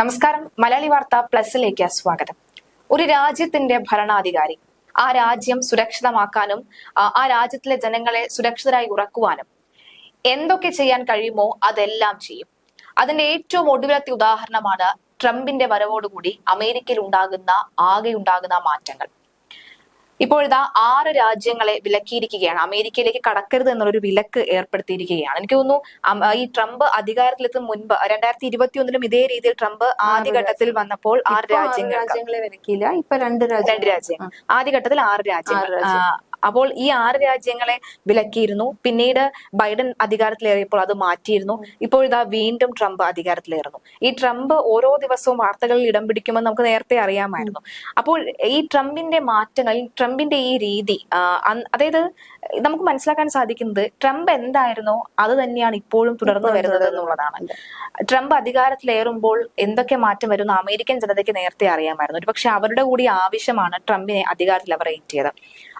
നമസ്കാരം. മലയാളി വാർത്ത പ്ലസിലേക്ക് സ്വാഗതം. ഒരു രാജ്യത്തിന്റെ ഭരണാധികാരി ആ രാജ്യം സുരക്ഷിതമാക്കാനും ആ രാജ്യത്തിലെ ജനങ്ങളെ സുരക്ഷിതരായി ഉറക്കുവാനും എന്തൊക്കെ ചെയ്യാൻ കഴിയുമോ അതെല്ലാം ചെയ്യും. അതിന്റെ ഏറ്റവും ഒടുവിലത്തെ ഉദാഹരണമാണ് ട്രംപിന്റെ വരവോടുകൂടി അമേരിക്കയിൽ ഉണ്ടാകുന്ന ആകെ ഉണ്ടാകുന്ന മാറ്റങ്ങൾ. ഇപ്പോഴിതാ ആറ് രാജ്യങ്ങളെ വിലക്കിയിരിക്കുകയാണ്. അമേരിക്കയിലേക്ക് കടക്കരുത് എന്നുള്ളൊരു വിലക്ക് ഏർപ്പെടുത്തിയിരിക്കുകയാണ്. എനിക്ക് തോന്നുന്നു ഈ ട്രംപ് അധികാരത്തിലെത്തും മുൻപ് രണ്ടായിരത്തി ഇരുപത്തി ഒന്നിലും ഇതേ രീതിയിൽ ട്രംപ് ആദ്യഘട്ടത്തിൽ വന്നപ്പോൾ ആറ് വിലക്കിയില്ല. ഇപ്പൊ രണ്ട് രണ്ട് രാജ്യം രാജ്യങ്ങൾ. ആദ്യഘട്ടത്തിൽ ആറ് രാജ്യങ്ങൾ. അപ്പോൾ ഈ ആറ് രാജ്യങ്ങളെ വിലക്കിയിരുന്നു. പിന്നീട് ബൈഡൻ അധികാരത്തിലേറിയപ്പോൾ അത് മാറ്റിയിരുന്നു. ഇപ്പോൾ ഇതാ വീണ്ടും ട്രംപ് അധികാരത്തിലേറുന്നു. ഈ ട്രംപ് ഓരോ ദിവസവും വാർത്തകളിൽ ഇടം പിടിക്കുമെന്ന് നമുക്ക് നേരത്തെ അറിയാമായിരുന്നു. അപ്പോൾ ഈ ട്രംപിന്റെ മാറ്റങ്ങൾ ട്രംപിന്റെ ഈ രീതി അതായത് നമുക്ക് മനസ്സിലാക്കാൻ സാധിക്കുന്നത് ട്രംപ് എന്തായിരുന്നോ അത് തന്നെയാണ് ഇപ്പോഴും തുടർന്നു വരുന്നത് എന്നുള്ളതാണ്. ട്രംപ് അധികാരത്തിലേറുമ്പോൾ എന്തൊക്കെ മാറ്റം വരുന്നു അമേരിക്കൻ ജനതയ്ക്ക് നേരത്തെ അറിയാമായിരുന്നു. ഒരുപക്ഷെ അവരുടെ കൂടി ആവശ്യമാണ് ട്രംപിനെ അധികാരത്തിൽ അവർ ഏറ്റിയത്.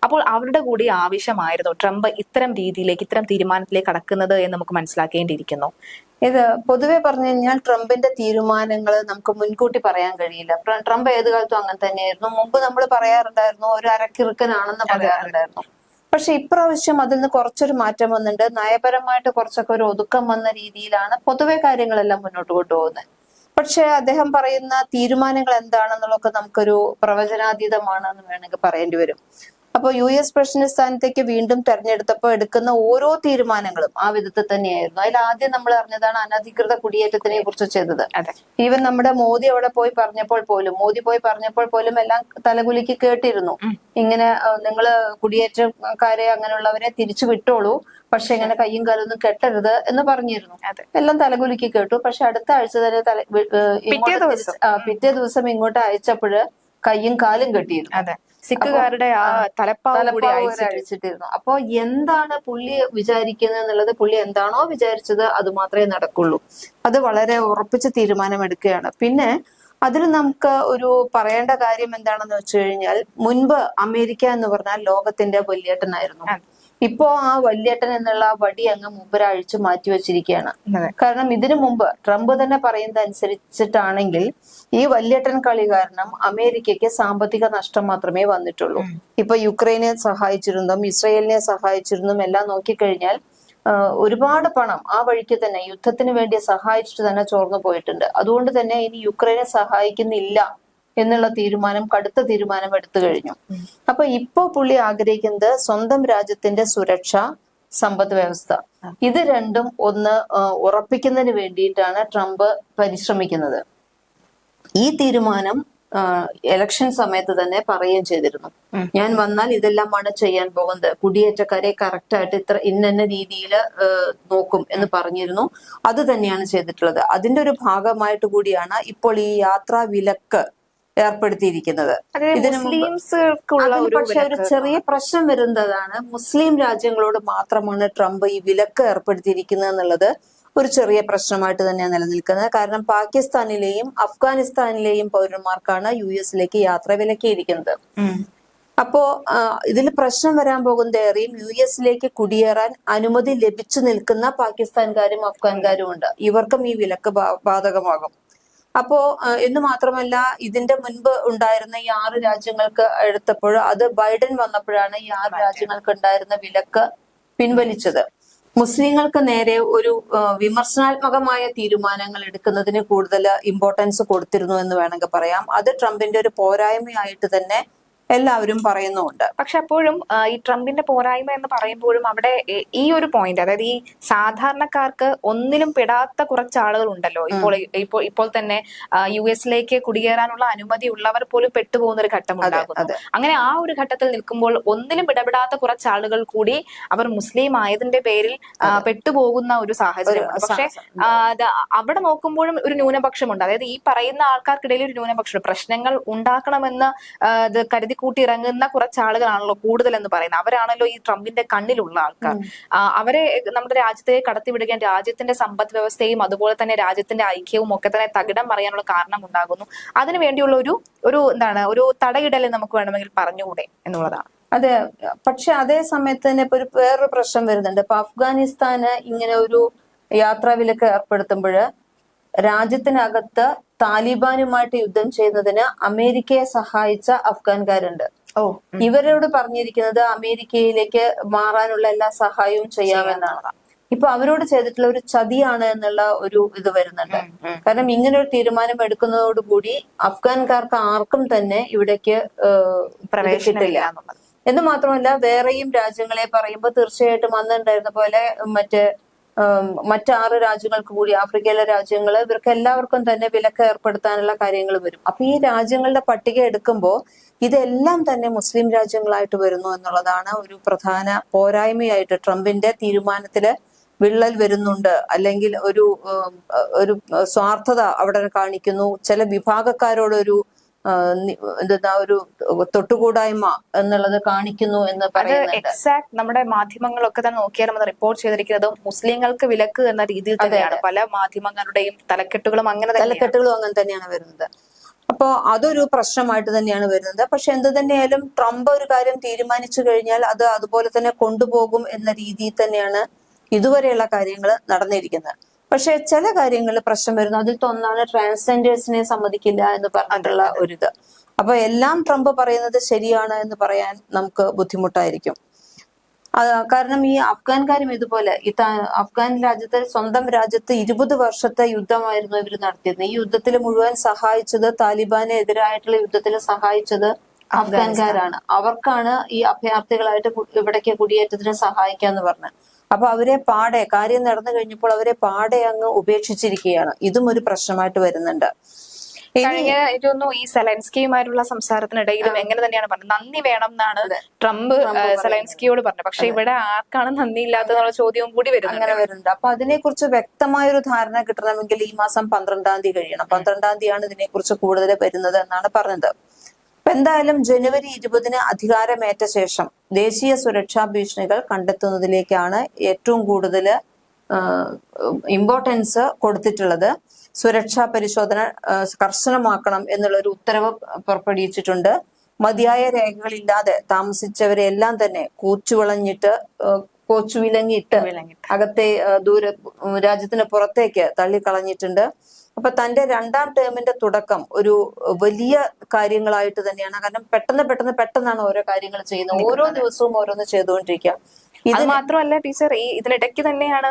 അപ്പോൾ അവരുടെ കൂടി ആവശ്യമായിരുന്നു ട്രംപ് ഇത്തരം രീതിയിലേക്ക് ഇത്തരം തീരുമാനത്തിലേക്ക് കടക്കുന്നത് എന്ന് നമുക്ക് മനസ്സിലാക്കേണ്ടിയിരിക്കുന്നു. ഇത് പൊതുവെ പറഞ്ഞു കഴിഞ്ഞാൽ ട്രംപിന്റെ തീരുമാനങ്ങൾ നമുക്ക് മുൻകൂട്ടി പറയാൻ കഴിയില്ല. ട്ര- ട്രംപ് ഏത് കാലത്തും അങ്ങനെ തന്നെയായിരുന്നു. മുമ്പ് നമ്മൾ പറയാറുണ്ടായിരുന്നു ഒരു അരക്കിറുക്കനാണെന്ന് പറയാറുണ്ടായിരുന്നു. പക്ഷെ ഇപ്രാവശ്യം അതിൽ നിന്ന് കുറച്ചൊരു മാറ്റം വന്നിട്ടുണ്ട്. നയപരമായിട്ട് കുറച്ചൊക്കെ ഒരു ഒതുക്കം വന്ന രീതിയിലാണ് പൊതുവെ കാര്യങ്ങളെല്ലാം മുന്നോട്ട് കൊണ്ടുപോകുന്നത്. പക്ഷെ അദ്ദേഹം പറയുന്ന തീരുമാനങ്ങൾ എന്താണെന്നുള്ളതൊക്കെ നമുക്കൊരു പ്രവചനാതീതമാണെന്ന് വേണമെങ്കിൽ പറയേണ്ടി വരും. അപ്പൊ യു എസ് പ്രസിഡന്റ് സ്ഥാനത്തേക്ക് വീണ്ടും തെരഞ്ഞെടുത്തപ്പോൾ എടുക്കുന്ന ഓരോ തീരുമാനങ്ങളും ആ വിധത്തിൽ തന്നെയായിരുന്നു. അതിൽ ആദ്യം നമ്മൾ അറിഞ്ഞതാണ് അനധികൃത കുടിയേറ്റത്തിനെ കുറിച്ച് ചെയ്തത്. ഈവൻ നമ്മുടെ മോദി അവിടെ പോയി പറഞ്ഞപ്പോൾ പോലും മോദി പോയി പറഞ്ഞപ്പോൾ പോലും എല്ലാം തലകുലിക്ക് കേട്ടിരുന്നു. ഇങ്ങനെ നിങ്ങൾ കുടിയേറ്റക്കാരെ അങ്ങനെയുള്ളവരെ തിരിച്ചു വിട്ടോളൂ പക്ഷെ ഇങ്ങനെ കയ്യും കാലൊന്നും കെട്ടരുത് എന്ന് പറഞ്ഞിരുന്നു. എല്ലാം തലകുലിക്ക് കേട്ടു. പക്ഷെ അടുത്ത ആഴ്ച തന്നെ തല പിറ്റേ ദിവസം. ഇങ്ങോട്ട് അയച്ചപ്പോഴ് കയ്യും കാലും കെട്ടിയിരുന്നു. സിഖുകാരുടെ ആ തലപ്പാവ് കൂടി അഴിച്ചിട്ടിരുന്നു. അപ്പോ എന്താണ് പുള്ളി വിചാരിക്കുന്നത് എന്നുള്ളത് പുള്ളി എന്താണോ വിചാരിച്ചത് അത് മാത്രമേ നടക്കുള്ളൂ. അത് വളരെ ഉറപ്പിച്ച തീരുമാനമെടുക്കുകയാണ്. പിന്നെ അതിൽ നമുക്ക് ഒരു പറയേണ്ട കാര്യം എന്താണെന്ന് വെച്ച് കഴിഞ്ഞാൽ മുൻപ് അമേരിക്ക എന്ന് പറഞ്ഞാൽ ലോകത്തിന്റെ വല്യേട്ടനായിരുന്നു. ഇപ്പോ ആ വല്യേട്ടൻ എന്നുള്ള വടി അങ്ങ് മുമ്പര അഴിച്ചു മാറ്റി വെച്ചിരിക്കുകയാണ്. കാരണം ഇതിനു മുമ്പ് ട്രംപ് തന്നെ പറയുന്നത് അനുസരിച്ചിട്ടാണെങ്കിൽ ഈ വല്യേട്ടൻ കളി കാരണം അമേരിക്കയ്ക്ക് സാമ്പത്തിക നഷ്ടം മാത്രമേ വന്നിട്ടുള്ളൂ. ഇപ്പൊ യുക്രൈനെ സഹായിച്ചിരുന്നതും ഇസ്രയേലിനെ സഹായിച്ചിരുന്നതും എല്ലാം നോക്കിക്കഴിഞ്ഞാൽ ഒരുപാട് പണം ആ വഴിക്ക് തന്നെ യുദ്ധത്തിന് വേണ്ടി സഹായിച്ചിട്ട് തന്നെ ചോർന്നു പോയിട്ടുണ്ട്. അതുകൊണ്ട് തന്നെ ഇനി യുക്രൈനെ സഹായിക്കുന്നില്ല. എന്നുള്ള തീരുമാനം കടുത്ത തീരുമാനം എടുത്തു കഴിഞ്ഞു. അപ്പൊ ഇപ്പോ പുള്ളി ആഗ്രഹിക്കുന്നത് സ്വന്തം രാജ്യത്തിന്റെ സുരക്ഷ സമ്പദ് വ്യവസ്ഥ. ഇത് രണ്ടും ഒന്ന് ഉറപ്പിക്കുന്നതിന് വേണ്ടിയിട്ടാണ് ട്രംപ് പരിശ്രമിക്കുന്നത്. ഈ തീരുമാനം എലക്ഷൻ സമയത്ത് തന്നെ പറയുകയും ചെയ്തിരുന്നു. ഞാൻ വന്നാൽ ഇതെല്ലാമാണ് ചെയ്യാൻ പോകുന്നത്. കുടിയേറ്റക്കാരെ കറക്റ്റ് ആയിട്ട് ഇത്ര ഇന്ന രീതിയിൽ നോക്കും എന്ന് പറഞ്ഞിരുന്നു. അത് തന്നെയാണ് ചെയ്തിട്ടുള്ളത്. അതിന്റെ ഒരു ഭാഗമായിട്ട് കൂടിയാണ് ഇപ്പോൾ ഈ യാത്രാ വിലക്ക് ഏർപ്പെടുത്തിയിരിക്കുന്നത്. പക്ഷെ ഒരു ചെറിയ പ്രശ്നം വരുന്നതാണ്. മുസ്ലിം രാജ്യങ്ങളോട് മാത്രമാണ് ട്രംപ് ഈ വിലക്ക് ഏർപ്പെടുത്തിയിരിക്കുന്നത് എന്നുള്ളത് ഒരു ചെറിയ പ്രശ്നമായിട്ട് തന്നെയാണ് നിലനിൽക്കുന്നത്. കാരണം പാകിസ്ഥാനിലെയും അഫ്ഗാനിസ്ഥാനിലെയും പൗരന്മാർക്കാണ് യു എസിലേക്ക് യാത്ര വിലക്കിയിരിക്കുന്നത്. അപ്പോ ഇതിൽ പ്രശ്നം വരാൻ പോകുന്ന ഏറെയും യു എസിലേക്ക് കുടിയേറാൻ അനുമതി ലഭിച്ചു നിൽക്കുന്ന പാകിസ്ഥാൻകാരും അഫ്ഗാൻകാരും ഉണ്ട്. ഇവർക്കും ഈ വിലക്ക് ബാധകമാകും. അപ്പോ എന്ന് മാത്രമല്ല ഇതിന്റെ മുൻപ് ഉണ്ടായിരുന്ന ഈ ആറ് രാജ്യങ്ങൾക്ക് എടുത്തപ്പോൾ അത് ബൈഡൻ വന്നപ്പോഴാണ് ഈ ആറ് രാജ്യങ്ങൾക്ക് ഉണ്ടായിരുന്ന വിലക്ക് പിൻവലിച്ചത്. മുസ്ലിങ്ങൾക്ക് നേരെ ഒരു വിമർശനാത്മകമായ തീരുമാനങ്ങൾ എടുക്കുന്നതിന് കൂടുതൽ ഇമ്പോർട്ടൻസ് കൊടുത്തിരുന്നു എന്ന് വേണമെങ്കിൽ പറയാം. അത് ട്രംപിന്റെ ഒരു പോരായ്മയായിട്ട് തന്നെ എല്ലാവരും പറയുന്നുമുണ്ട്. പക്ഷെ അപ്പോഴും ഈ ട്രംപിന്റെ പോരായ്മ എന്ന് പറയുമ്പോഴും അവിടെ ഈ ഒരു പോയിന്റ് അതായത് ഈ സാധാരണക്കാർക്ക് ഒന്നിലും പെടാത്ത കുറച്ച് ആളുകൾ ഉണ്ടല്ലോ ഇപ്പോൾ ഇപ്പോൾ ഇപ്പോൾ തന്നെ യു എസിലേക്ക് കുടിയേറാനുള്ള അനുമതി ഉള്ളവർ പോലും പെട്ടുപോകുന്ന ഒരു ഘട്ടം ഉണ്ടാകുന്നു. അങ്ങനെ ആ ഒരു ഘട്ടത്തിൽ നിൽക്കുമ്പോൾ ഒന്നിലും ഇടപെടാത്ത കുറച്ച് ആളുകൾ കൂടി അവർ മുസ്ലിം ആയതിന്റെ പേരിൽ പെട്ടുപോകുന്ന ഒരു സാഹചര്യം പക്ഷെ അവിടെ നോക്കുമ്പോഴും ഒരു ന്യൂനപക്ഷമുണ്ട്. അതായത് ഈ പറയുന്ന ആൾക്കാർക്കിടയിൽ ഒരു ന്യൂനപക്ഷം പ്രശ്നങ്ങൾ ഉണ്ടാക്കണമെന്ന് കരുതി കൂട്ടി ഇറങ്ങുന്ന കുറച്ച് ആളുകളാണല്ലോ കൂടുതൽ എന്ന് പറയുന്നത്. അവരാണല്ലോ ഈ ട്രംപിന്റെ കണ്ണിലുള്ള ആൾക്കാർ. അവരെ നമ്മുടെ രാജ്യത്തെ കടത്തിവിടുകയും രാജ്യത്തിന്റെ സമ്പദ് വ്യവസ്ഥയും അതുപോലെ തന്നെ രാജ്യത്തിന്റെ ഐക്യവും ഒക്കെ തന്നെ തകിടം പറയാനുള്ള കാരണം ഉണ്ടാകുന്നു. അതിനു വേണ്ടിയുള്ള ഒരു ഒരു എന്താണ് ഒരു തടയിടൽ നമുക്ക് വേണമെങ്കിൽ പറഞ്ഞുകൂടെ എന്നുള്ളതാണ്. അതെ. പക്ഷെ അതേ സമയത്ത് തന്നെ ഇപ്പൊ ഒരു വേറൊരു പ്രശ്നം വരുന്നുണ്ട്. ഇപ്പൊ അഫ്ഗാനിസ്ഥാന് ഇങ്ങനെ ഒരു യാത്രാ വിലക്ക് ഏർപ്പെടുത്തുമ്പോൾ രാജ്യത്തിനകത്ത് താലിബാനുമായിട്ട് യുദ്ധം ചെയ്യുന്നതിന് അമേരിക്കയെ സഹായിച്ച അഫ്ഗാൻകാരുണ്ട്. ഓ ഇവരോട് പറഞ്ഞിരിക്കുന്നത് അമേരിക്കയിലേക്ക് മാറാനുള്ള എല്ലാ സഹായവും ചെയ്യാമെന്നാണ്. ഇപ്പൊ അവരോട് ചെയ്തിട്ടുള്ള ഒരു ചതിയാണ് എന്നുള്ള ഒരു ഇത് വരുന്നുണ്ട്. കാരണം ഇങ്ങനെ ഒരു തീരുമാനം എടുക്കുന്നതോടുകൂടി അഫ്ഗാൻകാർക്ക് ആർക്കും തന്നെ ഇവിടേക്ക് പ്രവേശിക്കില്ല എന്ന് മാത്രമല്ല വേറെയും രാജ്യങ്ങളെ പറയുമ്പോൾ തീർച്ചയായിട്ടും അന്നുണ്ടായിരുന്ന പോലെ മറ്റ് മറ്റാറ് രാജ്യങ്ങൾക്ക് കൂടി ആഫ്രിക്കയിലെ രാജ്യങ്ങൾ ഇവർക്ക് എല്ലാവർക്കും തന്നെ വിലക്ക് ഏർപ്പെടുത്താനുള്ള കാര്യങ്ങൾ വരും. അപ്പൊ ഈ രാജ്യങ്ങളുടെ പട്ടിക എടുക്കുമ്പോൾ ഇതെല്ലാം തന്നെ മുസ്ലിം രാജ്യങ്ങളായിട്ട് വരുന്നു എന്നുള്ളതാണ് ഒരു പ്രധാന പോരായ്മയായിട്ട് ട്രംപിന്റെ തീരുമാനത്തിൽ വിള്ളൽ വരുന്നുണ്ട്. അല്ലെങ്കിൽ ഒരു ഒരു സ്വാർത്ഥത അവിടെ കാണിക്കുന്നു. ചില വിഭാഗക്കാരോടൊരു എന്താ ഒരു തൊട്ടുകൂടായ്മ എന്നുള്ളത് കാണിക്കുന്നു എന്ന് പറയുന്നത് എക്സാക്ട് നമ്മുടെ മാധ്യമങ്ങളൊക്കെ തന്നെ നോക്കിയാലും അത് റിപ്പോർട്ട് ചെയ്തിരിക്കുന്നത് മുസ്ലിങ്ങൾക്ക് വിലക്ക് എന്ന രീതിയിൽ തന്നെയാണ്. പല മാധ്യമങ്ങളുടെയും തലക്കെട്ടുകളും അങ്ങനെ തലക്കെട്ടുകളും അങ്ങനെ തന്നെയാണ് വരുന്നത്. അപ്പോ അതൊരു പ്രശ്നമായിട്ട് തന്നെയാണ് വരുന്നത്. പക്ഷെ എന്ത് തന്നെയായാലും ട്രംപ് ഒരു കാര്യം തീരുമാനിച്ചു കഴിഞ്ഞാൽ അത് അതുപോലെ തന്നെ കൊണ്ടുപോകും എന്ന രീതിയിൽ തന്നെയാണ് ഇതുവരെയുള്ള കാര്യങ്ങൾ നടന്നിരിക്കുന്നത്. പക്ഷെ ചില കാര്യങ്ങളിൽ പ്രശ്നം വരുന്നു. അതിൽ തൊന്നാണ് ട്രാൻസ്ജെൻഡേഴ്സിനെ സമ്മതിക്കില്ല എന്ന് പറഞ്ഞിട്ടുള്ള ഒരിത്. അപ്പൊ എല്ലാം ട്രംപ് പറയുന്നത് ശരിയാണ് എന്ന് പറയാൻ നമുക്ക് ബുദ്ധിമുട്ടായിരിക്കും. കാരണം ഈ അഫ്ഗാൻകാരും ഇതുപോലെ. ഈ അഫ്ഗാൻ രാജ്യത്തെ സ്വന്തം രാജ്യത്ത് ഇരുപത് വർഷത്തെ യുദ്ധമായിരുന്നു ഇവർ നടത്തിയിരുന്നത്. ഈ യുദ്ധത്തിൽ മുഴുവൻ സഹായിച്ചത് താലിബാനെ എതിരായിട്ടുള്ള യുദ്ധത്തിൽ സഹായിച്ചത് അഫ്ഗാൻകാരാണ് അവർക്കാണ് ഈ അഭയാർത്ഥികളായിട്ട് ഇവിടേക്ക് കുടിയേറ്റത്തിന് സഹായിക്കാന്ന് പറഞ്ഞത്. അപ്പൊ അവരെ പാടെ കാര്യം നടന്നു കഴിഞ്ഞപ്പോൾ അവരെ പാടെ അങ്ങ് ഉപേക്ഷിച്ചിരിക്കുകയാണ്. ഇതും ഒരു പ്രശ്നമായിട്ട് വരുന്നുണ്ട്. കഴിഞ്ഞ എനിക്ക് ഈ സെലൻസ്കിയുമായിട്ടുള്ള സംസാരത്തിനിടയിലും എങ്ങനെ തന്നെയാണ് പറഞ്ഞത്? നന്ദി വേണം എന്നാണ് ട്രംപ് സെലൻസ്കിയോട് പറഞ്ഞത്. പക്ഷെ ഇവിടെ ആർക്കാണ് നന്ദി ഇല്ലാത്തതെന്നുള്ള ചോദ്യവും കൂടി വരുന്നുണ്ട്. അങ്ങനെ വരുന്നുണ്ട്. അപ്പൊ അതിനെക്കുറിച്ച് വ്യക്തമായൊരു ധാരണ കിട്ടണമെങ്കിൽ ഈ മാസം പന്ത്രണ്ടാം തീയതി കഴിയണം. പന്ത്രണ്ടാം തീയതിയാണ് ഇതിനെക്കുറിച്ച് കൂടുതൽ വരുന്നത് എന്നാണ് പറഞ്ഞത്. അപ്പൊ എന്തായാലും ജനുവരി ഇരുപതിന് അധികാരമേറ്റ ശേഷം ദേശീയ സുരക്ഷാ ഭീഷണികൾ കണ്ടെത്തുന്നതിലേക്കാണ് ഏറ്റവും കൂടുതൽ ഇമ്പോർട്ടൻസ് കൊടുത്തിട്ടുള്ളത്. സുരക്ഷാ പരിശോധന കർശനമാക്കണം എന്നുള്ള ഒരു ഉത്തരവ് പുറപ്പെടുവിച്ചിട്ടുണ്ട്. മതിയായ രേഖകളില്ലാതെ താമസിച്ചവരെ എല്ലാം തന്നെ കൂച്ചുവിളഞ്ഞിട്ട് കോച്ചുവിലങ്ങിയിട്ട് വിലങ്ങിട്ട്. അകത്തെ ദൂര രാജ്യത്തിന് പുറത്തേക്ക് തള്ളിക്കളഞ്ഞിട്ടുണ്ട്. അപ്പൊ തന്റെ രണ്ടാം ടേമിന്റെ തുടക്കം ഒരു വലിയ കാര്യങ്ങളായിട്ട് തന്നെയാണ്. കാരണം പെട്ടെന്ന് പെട്ടെന്ന് പെട്ടെന്നാണ് ഓരോ കാര്യങ്ങൾ ചെയ്യുന്നത്. ഓരോ ദിവസവും ഓരോന്ന് ചെയ്തുകൊണ്ടിരിക്കുക. അത് മാത്രമല്ല ടീച്ചർ ഈ ഇതിനിടയ്ക്ക് തന്നെയാണ്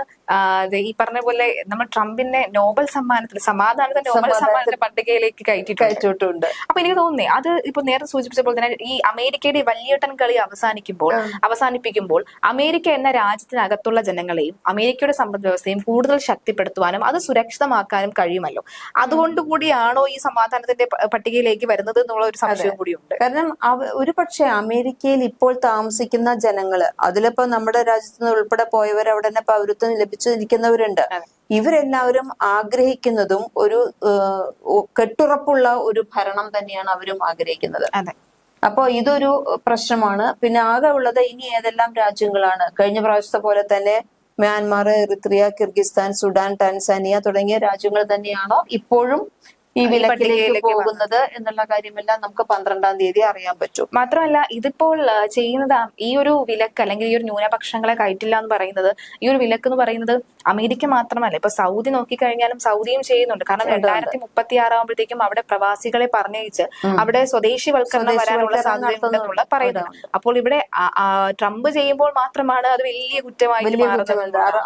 ഈ പറഞ്ഞ പോലെ നമ്മൾ ട്രംപിന്റെ നോബൽ സമ്മാനത്തിൽ സമാധാനത്തിന്റെ നോബൽ സമ്മാനത്തിന്റെ പട്ടികയിലേക്ക് കയറ്റിയിട്ടുണ്ട്. കയറ്റിട്ടുണ്ട് അപ്പൊ എനിക്ക് തോന്നുന്നേ അത് ഇപ്പൊ നേരത്തെ സൂചിപ്പിച്ച പോലെ തന്നെ ഈ അമേരിക്കയുടെ വലിയേട്ടൻ കളി അവസാനിക്കുമ്പോൾ അവസാനിപ്പിക്കുമ്പോൾ അമേരിക്ക എന്ന രാജ്യത്തിനകത്തുള്ള ജനങ്ങളെയും അമേരിക്കയുടെ സമ്പദ് വ്യവസ്ഥയും കൂടുതൽ ശക്തിപ്പെടുത്തുവാനും അത് സുരക്ഷിതമാക്കാനും കഴിയുമല്ലോ. അതുകൊണ്ട് കൂടിയാണോ ഈ സമാധാനത്തിന്റെ പട്ടികയിലേക്ക് വരുന്നത് എന്നുള്ള ഒരു സംശയം കൂടിയുണ്ട്. കാരണം ഒരു പക്ഷേ അമേരിക്കയിൽ ഇപ്പോൾ താമസിക്കുന്ന ജനങ്ങൾ അതിലിപ്പോ നമ്മുടെ രാജ്യത്ത് നിന്ന് ഉൾപ്പെടെ പോയവർ അവിടെ തന്നെ പൗരത്വം ലഭിച്ചിരിക്കുന്നവരുണ്ട്. ഇവരെല്ലാവരും ആഗ്രഹിക്കുന്നതും ഒരു കെട്ടുറപ്പുള്ള ഒരു ഭരണം തന്നെയാണ് അവരും ആഗ്രഹിക്കുന്നത്. അപ്പോൾ അപ്പോ ഇതൊരു പ്രശ്നമാണ്. പിന്നെ ആകെ ഉള്ളത് ഇനി ഏതെല്ലാം രാജ്യങ്ങളാണ്? കഴിഞ്ഞ പ്രാവശ്യത്തെ പോലെ തന്നെ Myanmar Eritrea Kyrgyzstan Sudan Tanzania തുടങ്ങിയ രാജ്യങ്ങൾ തന്നെയാണോ ഇപ്പോഴും ഈ വിലക്കിലേക്ക് പോകുന്നത് എന്നുള്ള കാര്യമെല്ലാം നമുക്ക് പന്ത്രണ്ടാം തീയതി അറിയാൻ പറ്റും. മാത്രമല്ല ഇതിപ്പോൾ ചെയ്യുന്നത് ഈ ഒരു വിലക്ക് അല്ലെങ്കിൽ ഈ ഒരു ന്യൂനപക്ഷങ്ങളെ കയറ്റില്ല എന്ന് പറയുന്നത് ഈ ഒരു വിലക്ക് എന്ന് പറയുന്നത് അമേരിക്ക മാത്രമല്ല. ഇപ്പൊ സൗദി നോക്കിക്കഴിഞ്ഞാലും സൗദിയും ചെയ്യുന്നുണ്ട്. കാരണം രണ്ടായിരത്തി മുപ്പത്തി ആറാകുമ്പോഴത്തേക്കും അവിടെ പ്രവാസികളെ പറഞ്ഞയച്ച് അവിടെ സ്വദേശിവൽക്കരണം വരാനുള്ള സാധ്യതയുണ്ടെന്നുള്ള പറയുന്നുണ്ട്. അപ്പോൾ ഇവിടെ ട്രംപ് ചെയ്യുമ്പോൾ മാത്രമാണ് അത് വലിയ കുറ്റമായി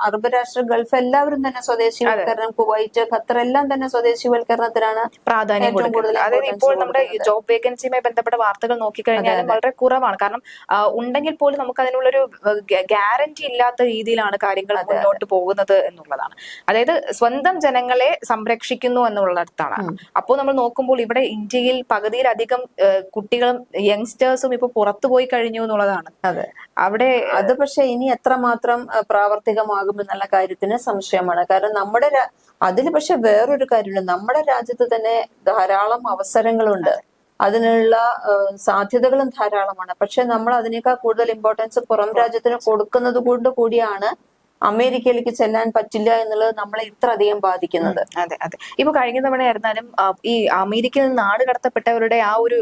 അറബ് രാഷ്ട്ര ഗൾഫ് എല്ലാവരും തന്നെ സ്വദേശിവൽക്കരണം കുവൈറ്റ് ഖത്തർ എല്ലാം തന്നെ സ്വദേശിവൽക്കരണത്തിനാണ് പ്രാധാന്യം കൊടുക്കുന്നത്. അതായത് ഇപ്പോൾ നമ്മുടെ ജോബ് വേക്കൻസിയുമായി ബന്ധപ്പെട്ട വാർത്തകൾ നോക്കിക്കഴിഞ്ഞാൽ വളരെ കുറവാണ്. കാരണം ഉണ്ടെങ്കിൽ പോലും നമുക്ക് അതിനുള്ളൊരു ഗ്യാരണ്ടി ഇല്ലാത്ത രീതിയിലാണ് കാര്യങ്ങൾ മുന്നോട്ട് പോകുന്നത് എന്നുള്ളതാണ്. അതായത് സ്വന്തം ജനങ്ങളെ സംരക്ഷിക്കുന്നു എന്നുള്ളിടത്താണ്. അപ്പോൾ നമ്മൾ നോക്കുമ്പോൾ ഇവിടെ ഇന്ത്യയിൽ പകുതിയിലധികം കുട്ടികളും യങ്സ്റ്റേഴ്സും ഇപ്പൊ പുറത്തു പോയി കഴിഞ്ഞു എന്നുള്ളതാണ്. അതെ. അവിടെ അത് പക്ഷെ ഇനി എത്രമാത്രം പ്രാവർത്തികമാകും എന്നുള്ള കാര്യത്തിന് സംശയമാണ്. കാരണം നമ്മുടെ അതിൽ പക്ഷെ വേറൊരു കാര്യമുണ്ട്. നമ്മുടെ രാജ്യത്ത് തന്നെ ധാരാളം അവസരങ്ങളുണ്ട്. അതിനുള്ള സാധ്യതകളും ധാരാളമാണ്. പക്ഷെ നമ്മൾ അതിനേക്കാൾ കൂടുതൽ ഇമ്പോർട്ടൻസ് പുറം രാജ്യത്തിന് കൊടുക്കുന്നത് കൊണ്ട് കൂടിയാണ് അമേരിക്കയിലേക്ക് ചെല്ലാൻ പറ്റില്ല എന്നുള്ളത് നമ്മളെ ഇത്ര അധികം ബാധിക്കുന്നത് അതെ അതെ. ഇപ്പൊ കഴിഞ്ഞ തവണയായിരുന്നാലും ആയിരുന്നാലും ഈ അമേരിക്കയിൽ നിന്ന് നാട് കടത്തപ്പെട്ടവരുടെ ആ ഒരു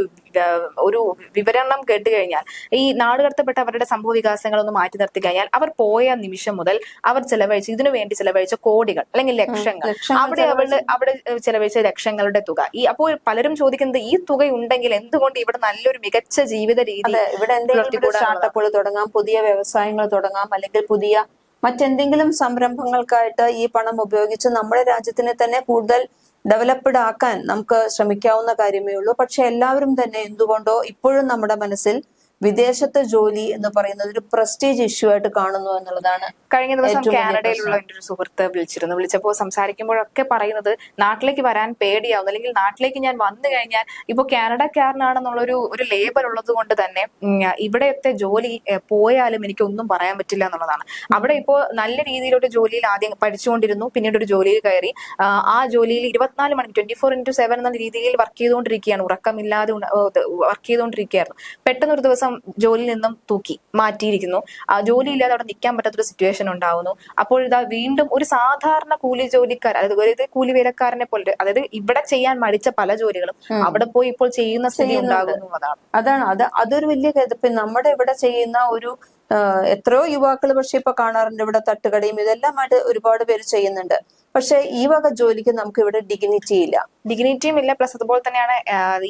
ഒരു വിവരണം കേട്ട് കഴിഞ്ഞാൽ ഈ നാട് കടത്തപ്പെട്ടവരുടെ സംഭവ വികാസങ്ങളൊന്ന് മാറ്റി നിർത്തി കഴിഞ്ഞാൽ അവർ പോയ നിമിഷം മുതൽ അവർ ചെലവഴിച്ച ഇതിനു വേണ്ടി ചെലവഴിച്ച കോടികൾ അല്ലെങ്കിൽ ലക്ഷങ്ങൾ ലക്ഷങ്ങൾ അവിടെ അവളുടെ അവിടെ ചെലവഴിച്ച ലക്ഷങ്ങളുടെ തുക. ഈ അപ്പോൾ പലരും ചോദിക്കുന്നത് ഈ തുക ഉണ്ടെങ്കിൽ എന്തുകൊണ്ട് ഇവിടെ നല്ലൊരു മികച്ച ജീവിത രീതി ഇവിടെ എന്തെങ്കിലും സ്റ്റാർട്ടപ്പുകൾ തുടങ്ങാം പുതിയ വ്യവസായങ്ങൾ തുടങ്ങാം അല്ലെങ്കിൽ പുതിയ മറ്റെന്തെങ്കിലും സംരംഭങ്ങൾക്കായിട്ട് ഈ പണം ഉപയോഗിച്ച് നമ്മുടെ രാജ്യത്തിനെ തന്നെ കൂടുതൽ ഡെവലപ്ഡ് ആക്കാൻ നമുക്ക് ശ്രമിക്കാവുന്ന കാര്യമേ ഉള്ളൂ. പക്ഷെ എല്ലാവരും തന്നെ എന്തുകൊണ്ടോ ഇപ്പോഴും നമ്മുടെ മനസ്സിൽ വിദേശത്ത് ജോലി എന്ന് പറയുന്നത് ഒരു പ്രസ്റ്റീജ് ഇഷ്യൂ ആയിട്ട് കാണുന്നു എന്നുള്ളതാണ് കഴിഞ്ഞ ദിവസം കാനഡയിലുള്ള എന്റെ ഒരു സുഹൃത്ത് വിളിച്ചിരുന്നു. വിളിച്ചപ്പോൾ സംസാരിക്കുമ്പോഴൊക്കെ പറയുന്നത് നാട്ടിലേക്ക് വരാൻ പേടിയാവുന്നു. അല്ലെങ്കിൽ നാട്ടിലേക്ക് ഞാൻ വന്നു കഴിഞ്ഞാൽ ഇപ്പൊ കാനഡക്കാരനാണെന്നുള്ളൊരു ഒരു ലേബൽ ഉള്ളത് കൊണ്ട് തന്നെ ഇവിടെയൊക്കെ ജോലി പോയാലും എനിക്ക് ഒന്നും പറയാൻ പറ്റില്ല എന്നുള്ളതാണ്. അവിടെ ഇപ്പോ നല്ല രീതിയിലൊരു ജോലിയിൽ ആദ്യം പഠിച്ചുകൊണ്ടിരുന്നു. പിന്നീട് ഒരു ജോലിയിൽ കയറി. ആ, ആ ജോലിയിൽ ഇരുപത്തിനാല് മണി ട്വന്റി ഫോർ ഇന്റു സെവൻ എന്ന രീതിയിൽ വർക്ക് ചെയ്തുകൊണ്ടിരിക്കുകയാണ്. ഉറക്കമില്ലാതെ വർക്ക് ചെയ്തുകൊണ്ടിരിക്കുകയായിരുന്നു. പെട്ടെന്ന് ഒരു ദിവസം ജോലിയിൽ നിന്നും തൂക്കി മാറ്റിയിരിക്കുന്നു. ആ ജോലി ഇല്ലാതെ അവിടെ നിൽക്കാൻ പറ്റാത്തൊരു സിറ്റുവേഷൻ ഉണ്ടാവുന്നു. അപ്പോൾ ഇതാ വീണ്ടും ഒരു സാധാരണ കൂലി ജോലിക്കാർ അതായത് ഒരു കൂലി വേലക്കാരനെ പോലെ അതായത് ഇവിടെ ചെയ്യാൻ മടിച്ച പല ജോലികളും അവിടെ പോയി ഇപ്പോൾ ചെയ്യുന്ന സ്ഥിതി ഉണ്ടാകുന്നു. അതാണ്. അതാണ്. അത് അതൊരു വലിയ കാര്യം നമ്മുടെ ഇവിടെ ചെയ്യുന്ന ഒരു എത്രയോ യുവാക്കൾ പക്ഷെ ഇപ്പൊ കാണാറുണ്ട് ഇവിടെ തട്ടുകടയും ഇതെല്ലാമായിട്ട് ഒരുപാട് പേര് ചെയ്യുന്നുണ്ട്. പക്ഷെ ഈ വക ജോലിക്ക് നമുക്ക് ഇവിടെ ഡിഗ്നിറ്റി ഇല്ല ഡിഗ്നിറ്റിയും ഇല്ല. പ്ലസ് അതുപോലെ തന്നെയാണ്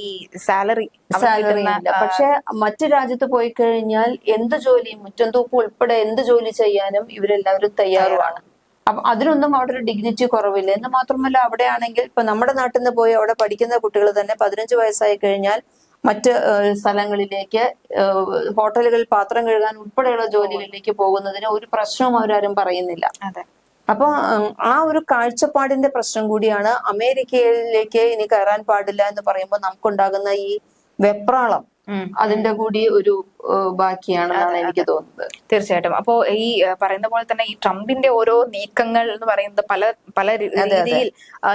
ഈ സാലറി സാലറി ഇല്ല. പക്ഷെ മറ്റു രാജ്യത്ത് പോയി കഴിഞ്ഞാൽ എന്ത് ജോലിയും മുറ്റന്തൂപ്പ് ഉൾപ്പെടെ എന്ത് ജോലി ചെയ്യാനും ഇവരെല്ലാവരും തയ്യാറുമാണ്. അപ്പൊ അതിനൊന്നും അവിടെ ഒരു ഡിഗ്നിറ്റി കുറവില്ല. എന്ന് മാത്രമല്ല അവിടെ ആണെങ്കിൽ ഇപ്പൊ നമ്മുടെ നാട്ടിൽ നിന്ന് പോയി അവിടെ പഠിക്കുന്ന കുട്ടികൾ തന്നെ പതിനഞ്ച് വയസ്സായി കഴിഞ്ഞാൽ മറ്റ് സ്ഥലങ്ങളിലേക്ക് ഹോട്ടലുകൾ ഹോട്ടലുകളിൽ പാത്രം കഴുകാൻ ഉൾപ്പെടെയുള്ള ജോലികളിലേക്ക് പോകുന്നതിന് ഒരു പ്രശ്നവും അവരാരും പറയുന്നില്ല അതെ അപ്പൊ ആ ഒരു കാഴ്ചപ്പാടിന്റെ പ്രശ്നം കൂടിയാണ് അമേരിക്കയിലേക്ക് ഇനി കയറാൻ പാടില്ല എന്ന് പറയുമ്പോൾ നമുക്കുണ്ടാകുന്ന ഈ വെപ്രാളം. അതിന്റെ കൂടി ഒരു ബാക്കിയാണെന്നാണ് എനിക്ക് തോന്നുന്നത്. തീർച്ചയായിട്ടും. അപ്പോ ഈ പറയുന്ന പോലെ തന്നെ ഈ ട്രംപിന്റെ ഓരോ നീക്കങ്ങൾ എന്ന് പറയുന്നത് പല പല രീതിയിൽ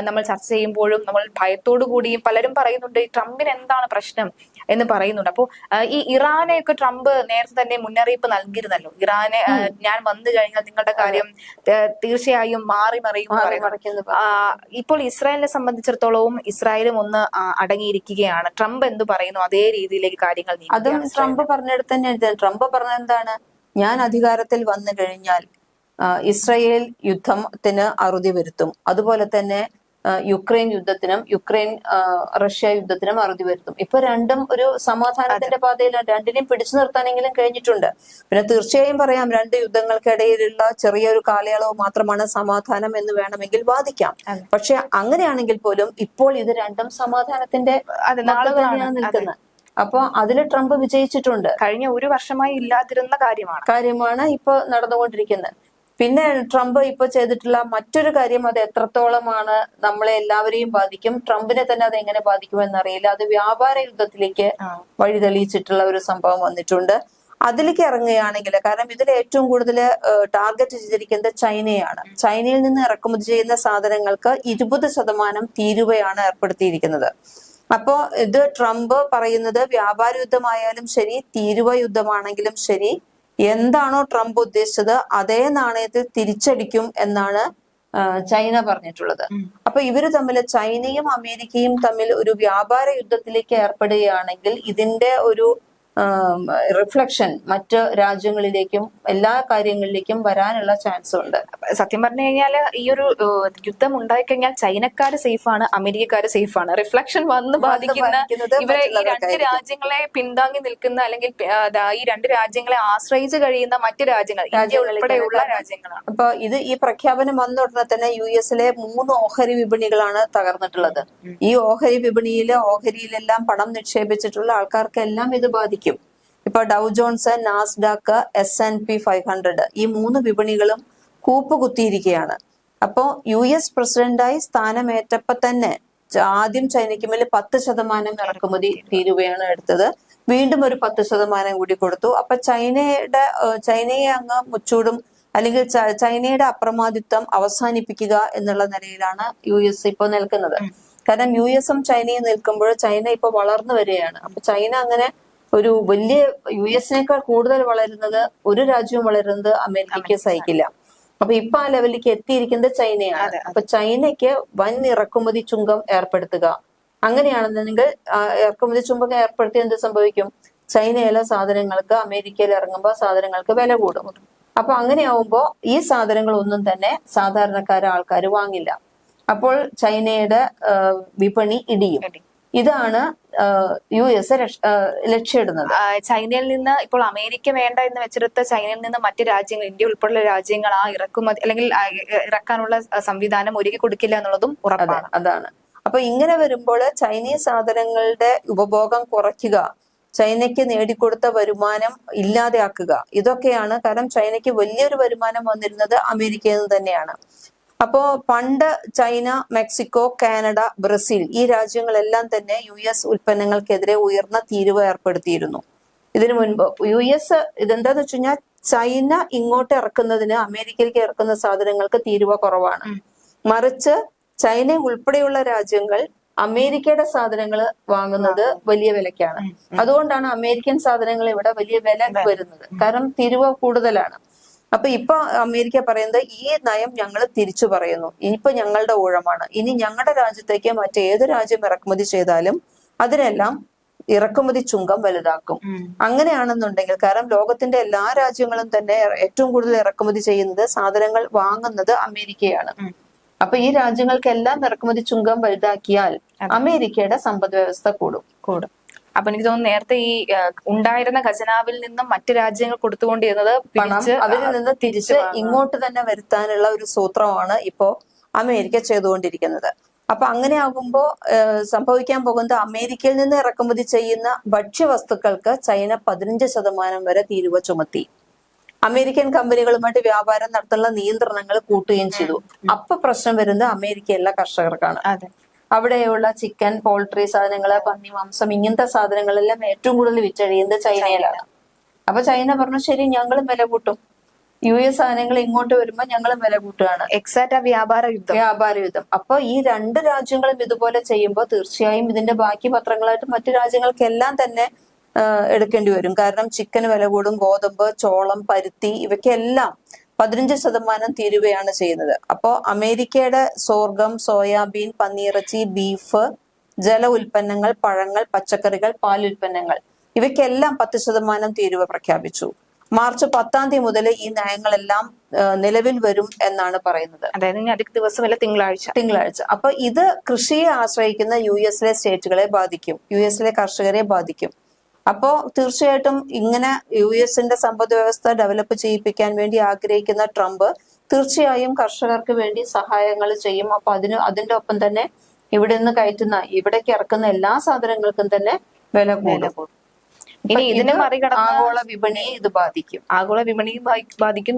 നമ്മൾ ചർച്ച ചെയ്യുമ്പോഴും നമ്മൾ ഭയത്തോടു കൂടിയും പലരും പറയുന്നുണ്ട് ഈ ട്രംപിന് എന്താണ് പ്രശ്നം? എന്ന് പറയുന്നുണ്ട്. അപ്പോൾ ഈ ഇറാനെ ഒക്കെ ട്രംപ് നേരത്തെ തന്നെ മുന്നറിയിപ്പ് നൽകിയിരുന്നല്ലോ. ഇറാനെ ഞാൻ വന്നു കഴിഞ്ഞാൽ നിങ്ങളുടെ കാര്യം തീർച്ചയായും മാറി മറിയും ഇപ്പോൾ ഇസ്രായേലിനെ സംബന്ധിച്ചിടത്തോളവും ഇസ്രായേലും ഒന്ന് അടങ്ങിയിരിക്കുകയാണ്. ട്രംപ് എന്ത് പറയുന്നു? അതേ രീതിയിലേക്ക് കാര്യങ്ങൾ അതും ട്രംപ് പറഞ്ഞെടുത്ത് തന്നെ ട്രംപ് പറഞ്ഞ എന്താണ്? ഞാൻ അധികാരത്തിൽ വന്നു കഴിഞ്ഞാൽ ഇസ്രയേൽ യുദ്ധത്തിന് അറുതി വരുത്തും. അതുപോലെ തന്നെ യുക്രൈൻ യുദ്ധത്തിനും യുക്രൈൻ റഷ്യ യുദ്ധത്തിനും അറുതി വരുത്തും. ഇപ്പൊ രണ്ടും ഒരു സമാധാനത്തിന്റെ പാതയിലാണ് രണ്ടിനെയും പിടിച്ചു നിർത്താനെങ്കിലും കഴിഞ്ഞിട്ടുണ്ട്. പിന്നെ തീർച്ചയായും പറയാം രണ്ട് യുദ്ധങ്ങൾക്കിടയിലുള്ള ചെറിയൊരു കാലയളവ് മാത്രമാണ് സമാധാനം എന്ന് വേണമെങ്കിൽ വാദിക്കാം. പക്ഷെ അങ്ങനെയാണെങ്കിൽ പോലും ഇപ്പോൾ ഇത് രണ്ടും സമാധാനത്തിന്റെ നാളുകളാണ് നിൽക്കുന്നത്. അപ്പൊ അതിൽ ട്രംപ് വിജയിച്ചിട്ടുണ്ട്. കഴിഞ്ഞ ഒരു വർഷമായി ഇല്ലാതിരുന്ന കാര്യമാണ്. കാര്യമാണ് ഇപ്പൊ നടന്നുകൊണ്ടിരിക്കുന്നത്. പിന്നെ ട്രംപ് ഇപ്പൊ ചെയ്തിട്ടുള്ള മറ്റൊരു കാര്യം അത് എത്രത്തോളമാണ് നമ്മളെ എല്ലാവരെയും ബാധിക്കും? ട്രംപിനെ തന്നെ അത് എങ്ങനെ ബാധിക്കുമെന്ന് അറിയില്ല അത് വ്യാപാര യുദ്ധത്തിലേക്ക്. വഴി തെളിയിച്ചിട്ടുള്ള ഒരു സംഭവം വന്നിട്ടുണ്ട്. അതിലേക്ക് ഇറങ്ങുകയാണെങ്കിൽ കാരണം ഇതിൽ ഏറ്റവും കൂടുതൽ ടാർഗറ്റ് ചെയ്തിരിക്കുന്നത് ചൈനയാണ്. ചൈനയിൽ നിന്ന് ഇറക്കുമതി ചെയ്യുന്ന സാധനങ്ങൾക്ക് ഇരുപത് ശതമാനം തീരുവയാണ് ഏർപ്പെടുത്തിയിരിക്കുന്നത്. അപ്പോ ഇത് ട്രംപ് പറയുന്നത് വ്യാപാര യുദ്ധമായാലും ശരി തീരുവ യുദ്ധമാണെങ്കിലും ശരി എന്താണോ ട്രംപ് ഉദ്ദേശിച്ചത് അതേ നാണയത്തിൽ തിരിച്ചടിക്കും എന്നാണ് ചൈന പറഞ്ഞിട്ടുള്ളത്. അപ്പൊ ഇവർ തമ്മിൽ ചൈനയും അമേരിക്കയും തമ്മിൽ ഒരു വ്യാപാര യുദ്ധത്തിലേക്ക് ഏർപ്പെടുകയാണെങ്കിൽ ഇതിന്റെ ഒരു റിഫ്ലക്ഷൻ മറ്റ് രാജ്യങ്ങളിലേക്കും എല്ലാ കാര്യങ്ങളിലേക്കും വരാനുള്ള ചാൻസ് ഉണ്ട്. സത്യം പറഞ്ഞു കഴിഞ്ഞാൽ ഈ ഒരു യുദ്ധം ഉണ്ടായിക്കഴിഞ്ഞാൽ ചൈനക്കാര് സേഫാണ് അമേരിക്കക്കാര് സേഫാണ് റിഫ്ലക്ഷൻ വന്ന് ബാധിക്കുന്ന ഇവരെ ഈ രണ്ട് രാജ്യങ്ങളെ പിന്താങ്ങി നിൽക്കുന്ന അല്ലെങ്കിൽ ഈ രണ്ട് രാജ്യങ്ങളെ ആശ്രയിച്ച് കഴിയുന്ന മറ്റ് രാജ്യങ്ങൾ ഇന്ത്യ ഉൾപ്പെടെയുള്ള രാജ്യങ്ങളാണ്. അപ്പൊ ഇത് ഈ പ്രഖ്യാപനം വന്ന ഉടനെ തന്നെ യു എസിലെ മൂന്ന് ഓഹരി വിപണികളാണ് തകർന്നിട്ടുള്ളത്. ഈ ഓഹരി വിപണിയിലെ ഓഹരിയിലെല്ലാം പണം നിക്ഷേപിച്ചിട്ടുള്ള ആൾക്കാർക്കെല്ലാം ഇത് ബാധിക്കും. ഇപ്പൊ Dow Jones Nasdaq S N P five hundred ഈ മൂന്ന് വിപണികളും കൂപ്പുകുത്തിയിരിക്കുകയാണ്. അപ്പോ യു എസ് പ്രസിഡന്റായി സ്ഥാനമേറ്റപ്പോ തന്നെ ആദ്യം ചൈനയ്ക്ക് മേൽ പത്ത് ശതമാനം ഇറക്കുമതി തീരുവയാണ് എടുത്തത്. വീണ്ടും ഒരു പത്ത് ശതമാനം കൂടി കൊടുത്തു. അപ്പൊ ചൈനയുടെ ചൈനയെ അങ്ങ് മുച്ചൂടും അല്ലെങ്കിൽ ചൈനയുടെ അപ്രമാദിത്വം അവസാനിപ്പിക്കുക എന്നുള്ള നിലയിലാണ് യു എസ് ഇപ്പോൾ നിൽക്കുന്നത്. കാരണം യു എസും ചൈനയും നിൽക്കുമ്പോൾ ചൈന ഇപ്പൊ വളർന്നു വരികയാണ്. അപ്പൊ ചൈന അങ്ങനെ ഒരു വലിയ യു എസിനേക്കാൾ കൂടുതൽ വളരുന്നത് ഒരു രാജ്യവും വളരുന്നത് അമേരിക്കയ്ക്ക് സഹിക്കില്ല. അപ്പൊ ഇപ്പൊ ആ ലെവലിലേക്ക് എത്തിയിരിക്കുന്നത് ചൈനയാണ്. അപ്പൊ ചൈനയ്ക്ക് വൻ ഇറക്കുമതി ചുങ്കം ഏർപ്പെടുത്തുക. അങ്ങനെയാണെന്നുണ്ടെങ്കിൽ ഇറക്കുമതി ചുങ്കം ഏർപ്പെടുത്തി എന്ത് സംഭവിക്കും? ചൈനയിലെ സാധനങ്ങൾക്ക് അമേരിക്കയിൽ ഇറങ്ങുമ്പോൾ സാധനങ്ങൾക്ക് വില കൂടും. അപ്പൊ ആവുമ്പോൾ ഈ സാധനങ്ങൾ ഒന്നും തന്നെ സാധാരണക്കാരെ ആൾക്കാർ വാങ്ങില്ല. അപ്പോൾ ചൈനയുടെ വിപണി ഇടിയും. ഇടി. ഇതാണ് യു എസ് ലക്ഷ്യമിടുന്നത്. ചൈനയിൽ നിന്ന് ഇപ്പോൾ അമേരിക്ക വേണ്ട എന്ന് വെച്ചെടുത്ത് ചൈനയിൽ നിന്ന് മറ്റ് രാജ്യങ്ങൾ ഇന്ത്യ ഉൾപ്പെടെയുള്ള രാജ്യങ്ങൾ ആ ഇറക്കുമതി അല്ലെങ്കിൽ ഇറക്കാനുള്ള സംവിധാനം ഒരുക്കി കൊടുക്കില്ല എന്നുള്ളതും ഉറപ്പാണ്. അതാണ്. അപ്പൊ ഇങ്ങനെ വരുമ്പോൾ ചൈനീസ് സാധനങ്ങളുടെ ഉപഭോഗം കുറയ്ക്കുക ചൈനയ്ക്ക് നേടിക്കൊടുത്ത വരുമാനം ഇല്ലാതെയാക്കുക ഇതൊക്കെയാണ് കാരണം ചൈനയ്ക്ക് വലിയൊരു വരുമാനം വന്നിരുന്നത് അമേരിക്കയിൽ നിന്ന് തന്നെയാണ്. അപ്പോ പണ്ട് ചൈന മെക്സിക്കോ കാനഡ ബ്രസീൽ ഈ രാജ്യങ്ങളെല്ലാം തന്നെ യു എസ് ഉൽപ്പന്നങ്ങൾക്കെതിരെ ഉയർന്ന തീരുവ ഏർപ്പെടുത്തിയിരുന്നു. ഇതിനു മുൻപ് യു എസ് ഇതെന്താന്ന് വെച്ച് കഴിഞ്ഞാൽ ചൈന ഇങ്ങോട്ട് ഇറക്കുന്നതിന് അമേരിക്കയിലേക്ക് ഇറക്കുന്ന സാധനങ്ങൾക്ക് തീരുവ കുറവാണ്. മറിച്ച് ചൈന ഉൾപ്പെടെയുള്ള രാജ്യങ്ങൾ അമേരിക്കയുടെ സാധനങ്ങൾ വാങ്ങുന്നത് വലിയ വിലക്കാണ് അതുകൊണ്ടാണ് അമേരിക്കൻ സാധനങ്ങൾ ഇവിടെ വലിയ വില. വരുന്നത്. കാരണം തിരുവ കൂടുതലാണ്. അപ്പൊ ഇപ്പൊ അമേരിക്ക പറയുന്നത് ഈ നയം ഞങ്ങൾ തിരിച്ചു പറയുന്നു. ഇനിയിപ്പോ ഞങ്ങളുടെ ഊഴമാണ്. ഇനി ഞങ്ങളുടെ രാജ്യത്തേക്ക് മറ്റേത് രാജ്യം ഇറക്കുമതി ചെയ്താലും അതിനെല്ലാം ഇറക്കുമതി ചുങ്കം വലുതാക്കും. അങ്ങനെയാണെന്നുണ്ടെങ്കിൽ കാരണം ലോകത്തിന്റെ എല്ലാ രാജ്യങ്ങളും തന്നെ ഏറ്റവും കൂടുതൽ ഇറക്കുമതി ചെയ്യുന്നത് സാധനങ്ങൾ വാങ്ങുന്നത് അമേരിക്കയാണ്. അപ്പൊ ഈ രാജ്യങ്ങൾക്കെല്ലാം ഇറക്കുമതി ചുങ്കം വലുതാക്കിയാൽ അമേരിക്കയുടെ സമ്പദ് വ്യവസ്ഥ കൂടും. കൂടും. അപ്പൊ എനിക്ക് തോന്നുന്നു നേരത്തെ ഈ ഉണ്ടായിരുന്ന ഖജനാവിൽ നിന്നും മറ്റു രാജ്യങ്ങൾ കൊടുത്തുകൊണ്ടിരുന്നത് അതിൽ നിന്ന് തിരിച്ച് ഇങ്ങോട്ട് തന്നെ വരുത്താനുള്ള ഒരു സൂത്രമാണ് ഇപ്പോ അമേരിക്ക ചെയ്തുകൊണ്ടിരിക്കുന്നത്. അപ്പൊ അങ്ങനെ ആകുമ്പോ സംഭവിക്കാൻ പോകുന്നത് അമേരിക്കയിൽ നിന്ന് ഇറക്കുമതി ചെയ്യുന്ന ഭക്ഷ്യവസ്തുക്കൾക്ക് ചൈന പതിനഞ്ച് ശതമാനം വരെ തീരുവ ചുമത്തി. അമേരിക്കൻ കമ്പനികളുമായിട്ട് വ്യാപാരം നടത്തുന്ന നിയന്ത്രണങ്ങൾ കൂട്ടുകയും ചെയ്തു. അപ്പൊ പ്രശ്നം വരുന്നത് അമേരിക്കയിലെ കർഷകർക്കാണ്. അതെ. അവിടെയുള്ള ചിക്കൻ പോൾട്രി സാധനങ്ങൾ പന്നി മാംസം ഇങ്ങനത്തെ സാധനങ്ങളെല്ലാം ഏറ്റവും കൂടുതൽ വിറ്റഴിയുന്നത് ചൈനയിലാണ്. അപ്പൊ ചൈന പറഞ്ഞു ശരി ഞങ്ങളും വില കൂട്ടും. യു എസ് സാധനങ്ങൾ ഇങ്ങോട്ട് വരുമ്പോ ഞങ്ങളും വില കൂട്ടുകയാണ്. എക്സാക്ട് ആ വ്യാപാര യുദ്ധം. വ്യാപാര യുദ്ധം. അപ്പൊ ഈ രണ്ട് രാജ്യങ്ങളും ഇതുപോലെ ചെയ്യുമ്പോൾ തീർച്ചയായും ഇതിന്റെ ബാക്കി പത്രങ്ങളായിട്ട് മറ്റു രാജ്യങ്ങൾക്കെല്ലാം തന്നെ എടുക്കേണ്ടി വരും. കാരണം ചിക്കൻ വില കൂടും ഗോതമ്പ് ചോളം പരുത്തി ഇവയ്ക്കെല്ലാം പതിനഞ്ച് ശതമാനം തീരുവയാണ് ചെയ്യുന്നത്. അപ്പോ അമേരിക്കയുടെ സോർഗം സോയാബീൻ പന്നിയിറച്ചി ബീഫ് ജല ഉൽപ്പന്നങ്ങൾ പഴങ്ങൾ പച്ചക്കറികൾ പാൽ ഉൽപ്പന്നങ്ങൾ ഇവയ്ക്കെല്ലാം പത്ത് ശതമാനം തീരുവ പ്രഖ്യാപിച്ചു. മാർച്ച് പത്താം തീയതി മുതൽ ഈ നയങ്ങളെല്ലാം നിലവിൽ വരും എന്നാണ് പറയുന്നത്. അതായത് ഇനി അധിക ദിവസമല്ല തിങ്കളാഴ്ച. തിങ്കളാഴ്ച. അപ്പൊ ഇത് കൃഷിയെ ആശ്രയിക്കുന്ന യു എസിലെ സ്റ്റേറ്റുകളെ ബാധിക്കും. യു എസിലെ കർഷകരെ ബാധിക്കും. അപ്പോ തീർച്ചയായിട്ടും ഇങ്ങനെ യു എസിന്റെ സമ്പദ് വ്യവസ്ഥ ഡെവലപ്പ് ചെയ്യിപ്പിക്കാൻ വേണ്ടി ആഗ്രഹിക്കുന്ന ട്രംപ് തീർച്ചയായും കർഷകർക്ക് വേണ്ടി സഹായങ്ങൾ ചെയ്യും. അപ്പൊ അതിന് അതിന്റെ ഒപ്പം തന്നെ ഇവിടെ നിന്ന് കയറ്റുന്ന ഇവിടേക്ക് ഇറക്കുന്ന എല്ലാ സാധനങ്ങൾക്കും തന്നെ വില കൂടും. ഇനി ഇതിനെ ഇത് മറികടന്ന് ആഗോള വിപണിയെ ഇത് ബാധിക്കും. ആഗോള വിപണിയും ബാധിക്കും.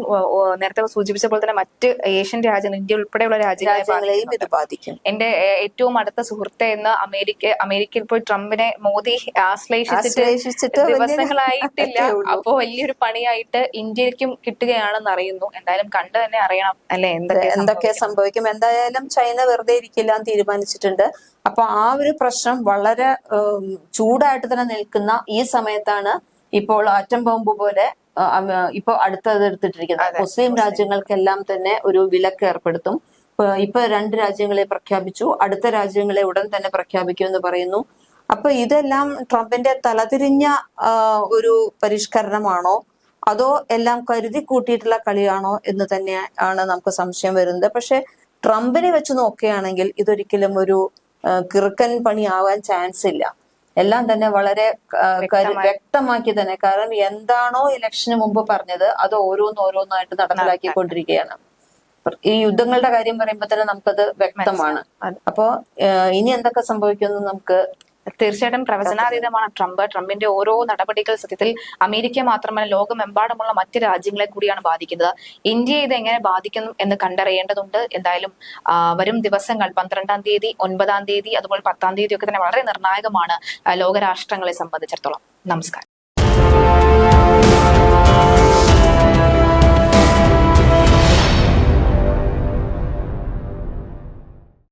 നേരത്തെ സൂചിപ്പിച്ച പോലെ തന്നെ മറ്റ് ഏഷ്യൻ രാജ്യങ്ങൾ ഇന്ത്യ ഉൾപ്പെടെയുള്ള രാജ്യങ്ങളെയും. ഇത് ബാധിക്കും. എന്റെ ഏറ്റവും അടുത്ത സുഹൃത്തെ എന്ന് അമേരിക്ക അമേരിക്കയിൽ പോയി ട്രംപിനെ മോദി ആശ്ലേഷിച്ചിട്ട് ദിവസങ്ങളായിട്ടില്ല. അപ്പോ വലിയൊരു പണിയായിട്ട് ഇന്ത്യക്കും കിട്ടുകയാണെന്ന് അറിയുന്നു. എന്തായാലും കണ്ടു തന്നെ അറിയണം. അല്ലെ? എന്തൊക്കെ എന്തൊക്കെ സംഭവിക്കും. എന്തായാലും ചൈന വെറുതെ ഇരിക്കില്ല തീരുമാനിച്ചിട്ടുണ്ട്. അപ്പൊ ആ ഒരു പ്രശ്നം വളരെ ചൂടായിട്ട് തന്നെ നിൽക്കുന്ന ഈ സമയത്താണ് ഇപ്പോൾ ആറ്റം ബോംബ് പോലെ ഇപ്പൊ അടുത്തത് എടുത്തിട്ടിരിക്കുന്നത്. മുസ്ലിം രാജ്യങ്ങൾക്കെല്ലാം തന്നെ ഒരു വിലക്ക് ഏർപ്പെടുത്തും. ഇപ്പൊ രണ്ട് രാജ്യങ്ങളെ പ്രഖ്യാപിച്ചു അടുത്ത രാജ്യങ്ങളെ ഉടൻ തന്നെ പ്രഖ്യാപിക്കുമെന്ന് പറയുന്നു. അപ്പൊ ഇതെല്ലാം ട്രംപിന്റെ തലതിരിഞ്ഞ ഒരു പരിഷ്കരണമാണോ? അതോ എല്ലാം കരുതി കൂട്ടിയിട്ടുള്ള കളിയാണോ എന്ന് തന്നെയാണ് ആണ് നമുക്ക് സംശയം വരുന്നത്. പക്ഷെ ട്രംപിനെ വെച്ച് നോക്കുകയാണെങ്കിൽ ഇതൊരിക്കലും ഒരു കിറുക്കൻ പണി ആവാൻ ചാൻസ് ഇല്ല. എല്ലാം തന്നെ വളരെ വ്യക്തമാക്കി തന്നെ. കാരണം എന്താണോ ഇലക്ഷന് മുമ്പ് പറഞ്ഞത് അത് ഓരോന്ന് ഓരോന്നായിട്ട് നടപ്പിലാക്കിക്കൊണ്ടിരിക്കുകയാണ്. ഈ യുദ്ധങ്ങളുടെ കാര്യം പറയുമ്പോൾ തന്നെ നമുക്കത് വ്യക്തമാണ്. അപ്പോ ഇനി എന്തൊക്കെ സംഭവിക്കുമെന്ന് നമുക്ക് തീർച്ചയായിട്ടും പ്രവചനാതീതമാണ് ട്രംപ്. ട്രംപിന്റെ ഓരോ നടപടികൾ സത്യത്തിൽ അമേരിക്ക മാത്രമല്ല ലോകമെമ്പാടുമുള്ള മറ്റ് രാജ്യങ്ങളെ കൂടിയാണ് ബാധിക്കുന്നത്. ഇന്ത്യയെ ഇത് എങ്ങനെ ബാധിക്കുന്നു എന്ന് കണ്ടറിയേണ്ടതുണ്ട്. എന്തായാലും വരും ദിവസങ്ങൾ പന്ത്രണ്ടാം തീയതി ഒൻപതാം തീയതി അതുപോലെ പത്താം തീയതി ഒക്കെ തന്നെ വളരെ നിർണായകമാണ് ലോകരാഷ്ട്രങ്ങളെ സംബന്ധിച്ചിടത്തോളം. നമസ്കാരം.